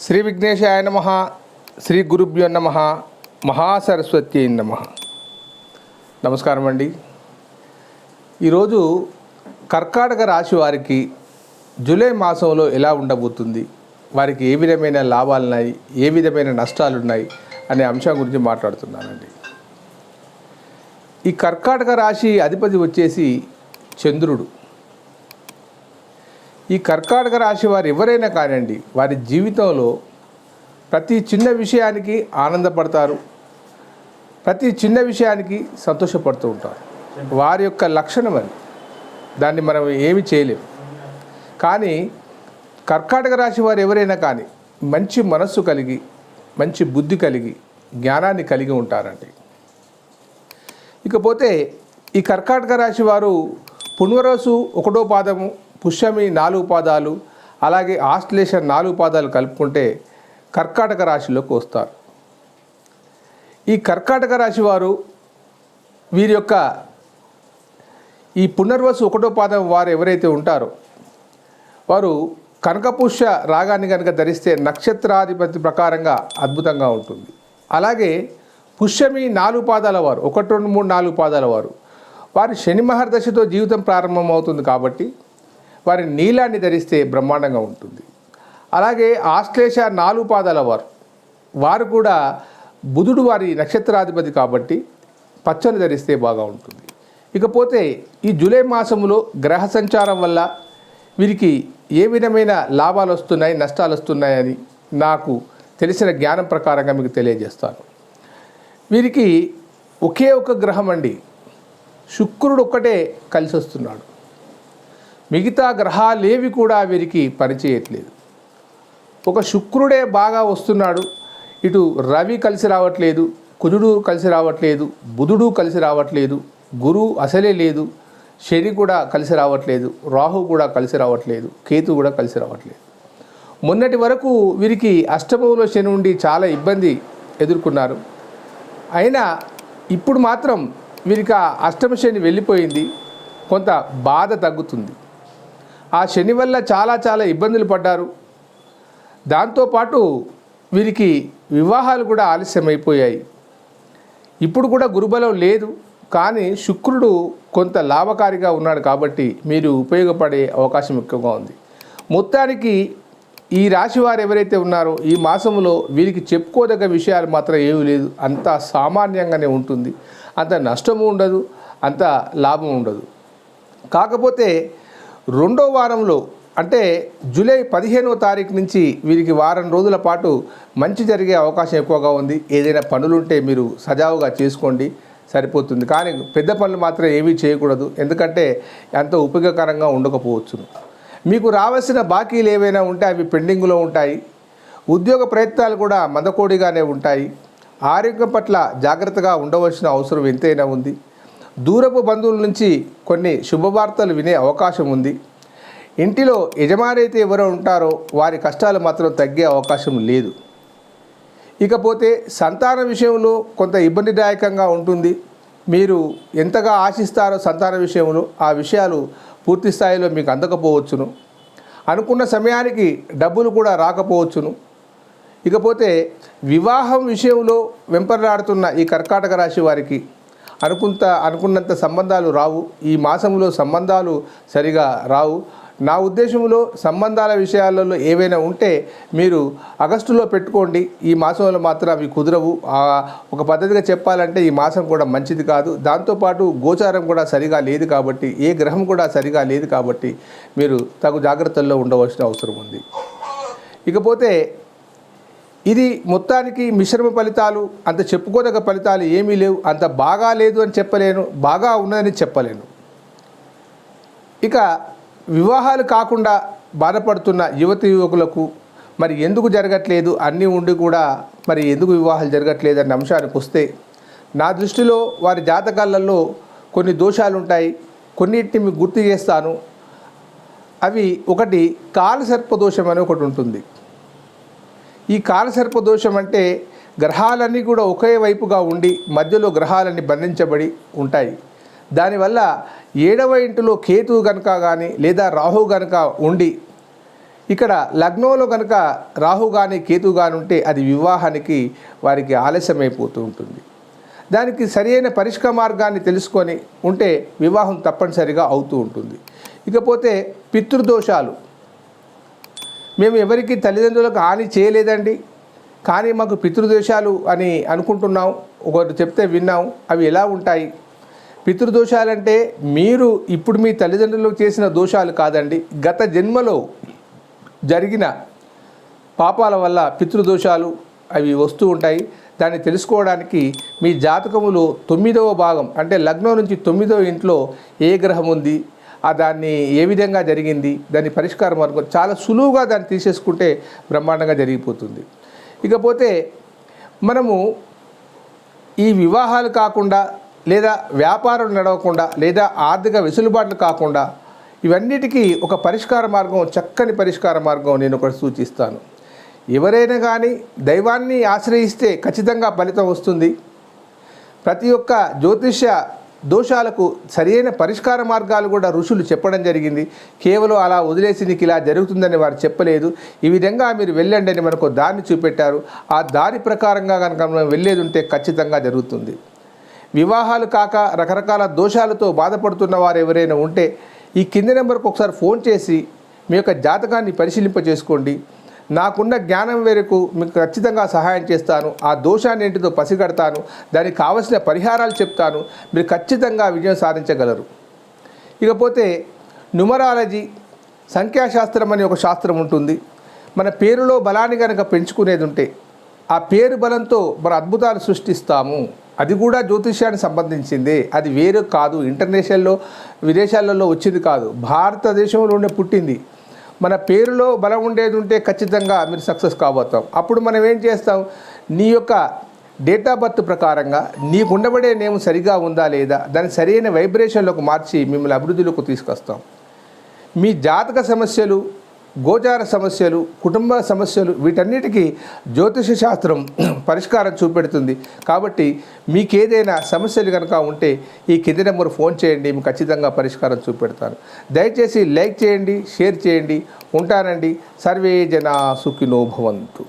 శ్రీ విఘ్నేశాయ నమ శ్రీ గురుభ్యో నమ మహాసరస్వతి నమ. నమస్కారం అండి. ఈరోజు కర్కాటక రాశి వారికి జూలై మాసంలో ఎలా ఉండబోతుంది? వారికి ఏ విధమైన లాభాలు ఉన్నాయి ఏ విధమైన నష్టాలు ఉన్నాయి అనే అంశం గురించి మాట్లాడుతున్నానండి. ఈ కర్కాటక రాశి అధిపతి వచ్చేసి చంద్రుడు. ఈ కర్కాటక రాశి వారు ఎవరైనా కానివ్వండి వారి జీవితంలో ప్రతి చిన్న విషయానికి ఆనందపడతారు. ప్రతి చిన్న విషయానికి సంతోషపడుతూ ఉంటారు. వారి యొక్క లక్షణం అది. దాన్ని మనం ఏమి చేయలేం. కానీ కర్కాటక రాశి వారు ఎవరైనా కానీ మంచి మనస్సు కలిగి మంచి బుద్ధి కలిగి జ్ఞానాన్ని కలిగి ఉంటారండి. ఇకపోతే ఈ కర్కాటక రాశి వారు పునర్వసు ఒకటో పాదము పుష్యమి నాలుగు పాదాలు అలాగే ఆశ్లేష నాలుగు పాదాలు కలుపుకుంటే కర్కాటక రాశిలోకి వస్తారు. ఈ కర్కాటక రాశి వారు వీరి యొక్క ఈ పునర్వసు ఒకటో పాదం వారు ఎవరైతే ఉంటారో వారు కనకపుష్య రాగాన్ని కనుక ధరిస్తే నక్షత్రాధిపతి ప్రకారంగా అద్భుతంగా ఉంటుంది. అలాగే పుష్యమి నాలుగు పాదాల వారు ఒకటి రెండు మూడు నాలుగు పాదాల వారు వారి శని మహర్దశతో జీవితం ప్రారంభమవుతుంది కాబట్టి వారి నీలాన్ని ధరిస్తే బ్రహ్మాండంగా ఉంటుంది. అలాగే ఆశ్లేష నాలుగు పాదాల వారు. వారు కూడా బుధుడు వారి నక్షత్రాధిపతి కాబట్టి పచ్చని ధరిస్తే బాగా ఉంటుంది. ఇకపోతే ఈ జూలై మాసంలో గ్రహ సంచారం వల్ల వీరికి ఏ విధమైన లాభాలు వస్తున్నాయి నష్టాలు వస్తున్నాయని నాకు తెలిసిన జ్ఞానం ప్రకారంగా మీకు తెలియజేస్తాను. వీరికి ఒకే ఒక గ్రహం అండి. శుక్రుడు ఒక్కటే కలిసి వస్తున్నాడు. మిగతా గ్రహాలేవి కూడా వీరికి పనిచేయట్లేదు ఒక శుక్రుడే బాగా వస్తున్నాడు. ఇటు రవి కలిసి రావట్లేదు కుజుడు కలిసి రావట్లేదు బుధుడు కలిసి రావట్లేదు గురువు అసలే లేదు శని కూడా కలిసి రావట్లేదు రాహు కూడా కలిసి రావట్లేదు కేతు కూడా కలిసి రావట్లేదు. మొన్నటి వరకు వీరికి అష్టమంలో శని ఉండి చాలా ఇబ్బంది ఎదుర్కొన్నారు. అయినా ఇప్పుడు మాత్రం వీరికి ఆ అష్టమ శని వెళ్ళిపోయింది. కొంత బాధ తగ్గుతుంది. ఆ శని వల్ల చాలా చాలా ఇబ్బందులు పడ్డారు. దాంతోపాటు వీరికి వివాహాలు కూడా ఆలస్యమైపోయాయి. ఇప్పుడు కూడా గురుబలం లేదు. కానీ శుక్రుడు కొంత లాభకారిగా ఉన్నాడు కాబట్టి మీరు ఉపయోగపడే అవకాశం ఎక్కువగా ఉంది. మొత్తానికి ఈ రాశి వారు ఎవరైతే ఉన్నారో ఈ మాసంలో వీరికి చెప్పుకోదగ్గ విషయాలు మాత్రం ఏమీ లేదు. అంత సామాన్యంగానే ఉంటుంది. అంత నష్టము ఉండదు. అంత లాభం ఉండదు. కాకపోతే రెండో వారంలో అంటే జూలై పదిహేనవ తారీఖు నుంచి వీరికి వారం రోజుల పాటు మంచి జరిగే అవకాశం ఎక్కువగా ఉంది. ఏదైనా పనులుంటే మీరు సజావుగా చేసుకోండి సరిపోతుంది. కానీ పెద్ద పనులు మాత్రం ఏమీ చేయకూడదు. ఎందుకంటే అంత ఉపయోగకరంగా ఉండకపోవచ్చు మీకు రావాల్సిన బాకీలు ఏవైనా ఉంటే అవి పెండింగ్లో ఉంటాయి. ఉద్యోగ ప్రయత్నాలు కూడా మందకోడిగానే ఉంటాయి. ఆరోగ్యం పట్ల జాగ్రత్తగా ఉండవలసిన అవసరం ఎంతైనా ఉంది. దూరపు బంధువుల నుంచి కొన్ని శుభవార్తలు వినే అవకాశం ఉంది. ఇంటిలో యజమాని అయితే ఎవరు ఉంటారో వారి కష్టాలు మాత్రం తగ్గే అవకాశం లేదు. ఇకపోతే సంతాన విషయంలో కొంత ఇబ్బందిదాయకంగా ఉంటుంది. మీరు ఎంతగా ఆశిస్తారో సంతాన విషయంలో ఆ విషయాలు పూర్తి స్థాయిలో మీకు అందకపోవచ్చును. అనుకున్న సమయానికి డబ్బులు కూడా రాకపోవచ్చును. ఇకపోతే వివాహం విషయంలో వెంపర్లాడుతున్న ఈ కర్కాటక రాశి వారికి అనుకుంత అనుకున్నంత సంబంధాలు రావు. ఈ మాసంలో సంబంధాలు సరిగా రావు. నా ఉద్దేశంలో సంబంధాల విషయాలలో ఏవైనా ఉంటే మీరు ఆగస్టులో పెట్టుకోండి. ఈ మాసంలో మాత్రం అవి కుదరవు. ఒక పద్ధతిగా చెప్పాలంటే ఈ మాసం కూడా మంచిది కాదు. దాంతోపాటు గోచారం కూడా సరిగా లేదు కాబట్టి ఏ గ్రహం కూడా సరిగా లేదు కాబట్టి మీరు తగు జాగ్రత్తల్లో ఉండవలసిన అవసరం ఉంది. ఇకపోతే ఇది మొత్తానికి మిశ్రమ ఫలితాలు అంత చెప్పుకోదగ్గ ఫలితాలు ఏమీ లేవు అంత బాగా లేదు అని చెప్పలేను బాగా ఉన్నదని చెప్పలేను. ఇక వివాహాలు కాకుండా బాధపడుతున్న యువతి యువకులకు మరి ఎందుకు జరగట్లేదు అన్నీ ఉండి కూడా మరి ఎందుకు వివాహాలు జరగట్లేదు అనే అంశానికి వస్తే నా దృష్టిలో వారి జాతకాలలో కొన్ని దోషాలు ఉంటాయి కొన్నిటిని మీకు గుర్తు చేస్తాను. అవి ఒకటి కాలసర్ప దోషం అని ఒకటి ఉంటుంది. ఈ కాలసర్ప దోషం అంటే గ్రహాలన్నీ కూడా ఒకే వైపుగా ఉండి మధ్యలో గ్రహాలన్నీ బంధించబడి ఉంటాయి. దానివల్ల ఏడవ ఇంటిలో కేతు గనుక కానీ లేదా రాహు గనుక ఉండి ఇక్కడ లగ్నంలో కనుక రాహు కానీ కేతు కానీ ఉంటే అది వివాహానికి వారికి ఆలస్యమైపోతూ ఉంటుంది. దానికి సరైన పరిష్కార మార్గాన్ని తెలుసుకొని ఉంటే వివాహం తప్పనిసరిగా అవుతూ ఉంటుంది. ఇకపోతే పితృదోషాలు. మేము ఎవరికి తల్లిదండ్రులకు హాని చేయలేదండి. కానీ మాకు పితృదోషాలు అని అనుకుంటున్నాం. ఒకటి చెప్తే విన్నాం. అవి ఎలా ఉంటాయి? పితృదోషాలంటే మీరు ఇప్పుడు మీ తల్లిదండ్రులకు చేసిన దోషాలు కాదండి. గత జన్మలో జరిగిన పాపాల వల్ల పితృదోషాలు అవి వస్తూ ఉంటాయి. దాన్ని తెలుసుకోవడానికి మీ జాతకములో తొమ్మిదవ భాగం అంటే లగ్నం నుంచి తొమ్మిదవ ఇంట్లో ఏ గ్రహం ఉంది? దాన్ని ఏ విధంగా జరిగింది దాని పరిష్కార మార్గం చాలా సులువుగా దాన్ని తీసేసుకుంటే బ్రహ్మాండంగా జరిగిపోతుంది. ఇకపోతే మనము ఈ వివాహాలు కాకుండా లేదా వ్యాపారం నడవకుండా లేదా ఆర్థిక వెసులుబాట్లు కాకుండా ఇవన్నిటికీ ఒక పరిష్కార మార్గం చక్కని పరిష్కార మార్గం నేను ఒకటి సూచిస్తాను. ఎవరైనా కానీ దైవాన్ని ఆశ్రయిస్తే ఖచ్చితంగా ఫలితం వస్తుంది. ప్రతి ఒక్క జ్యోతిష్య దోషాలకు సరైన పరిష్కార మార్గాలు కూడా ఋషులు చెప్పడం జరిగింది. కేవలం అలా వదిలేసి నీకు ఇలా జరుగుతుందని వారు చెప్పలేదు. ఈ విధంగా మీరు వెళ్ళండి అని మనకు దారిని చూపెట్టారు. ఆ దారి ప్రకారంగా కనుక మనం వెళ్ళేది ఉంటే ఖచ్చితంగా జరుగుతుంది. వివాహాలు కాక రకరకాల దోషాలతో బాధపడుతున్న వారు ఎవరైనా ఉంటే ఈ కింది నెంబర్కి ఒకసారి ఫోన్ చేసి మీ యొక్క జాతకాన్ని పరిశీలింప చేసుకోండి నాకున్న జ్ఞానం మేరకు మీకు ఖచ్చితంగా సహాయం చేస్తాను. ఆ దోషాన్ని ఏంటిదో పసిగడతాను. దానికి కావలసిన పరిహారాలు చెప్తాను. మీరు ఖచ్చితంగా విజయం సాధించగలరు. ఇకపోతే న్యూమరాలజీ సంఖ్యాశాస్త్రం అనే ఒక శాస్త్రం ఉంటుంది. మన పేరులో బలాన్ని కనుక పెంచుకునేది ఉంటే ఆ పేరు బలంతో మన అద్భుతాలు సృష్టిస్తాము. అది కూడా జ్యోతిష్యానికి సంబంధించిందే. అది వేరు కాదు. ఇంటర్నేషనల్లో విదేశాలలో వచ్చింది కాదు. భారతదేశంలోనే పుట్టింది. మన పేరులో బలం ఉండేది ఉంటే ఖచ్చితంగా మీరు సక్సెస్ కాబోతాం. అప్పుడు మనం ఏం చేస్తాం? నీ యొక్క డేట్ ఆఫ్ బర్త్ ప్రకారంగా నీకు ఉండబడే నేమ్ సరిగా ఉందా లేదా? దాన్ని సరైన వైబ్రేషన్లోకి మార్చి మిమ్మల్ని అభివృద్ధిలోకి తీసుకొస్తాం. మీ జాతక సమస్యలు గోచార సమస్యలు కుటుంబ సమస్యలు వీటన్నిటికీ జ్యోతిష శాస్త్రం పరిష్కారం చూపెడుతుంది. కాబట్టి మీకేదైనా సమస్యలు కనుక ఉంటే ఈ కింది నెంబర్ ఫోన్ చేయండి మీకు ఖచ్చితంగా పరిష్కారం చూపెడతాను. దయచేసి లైక్ చేయండి షేర్ చేయండి ఉంటానండి. సర్వే జనా సుఖినోభవంతు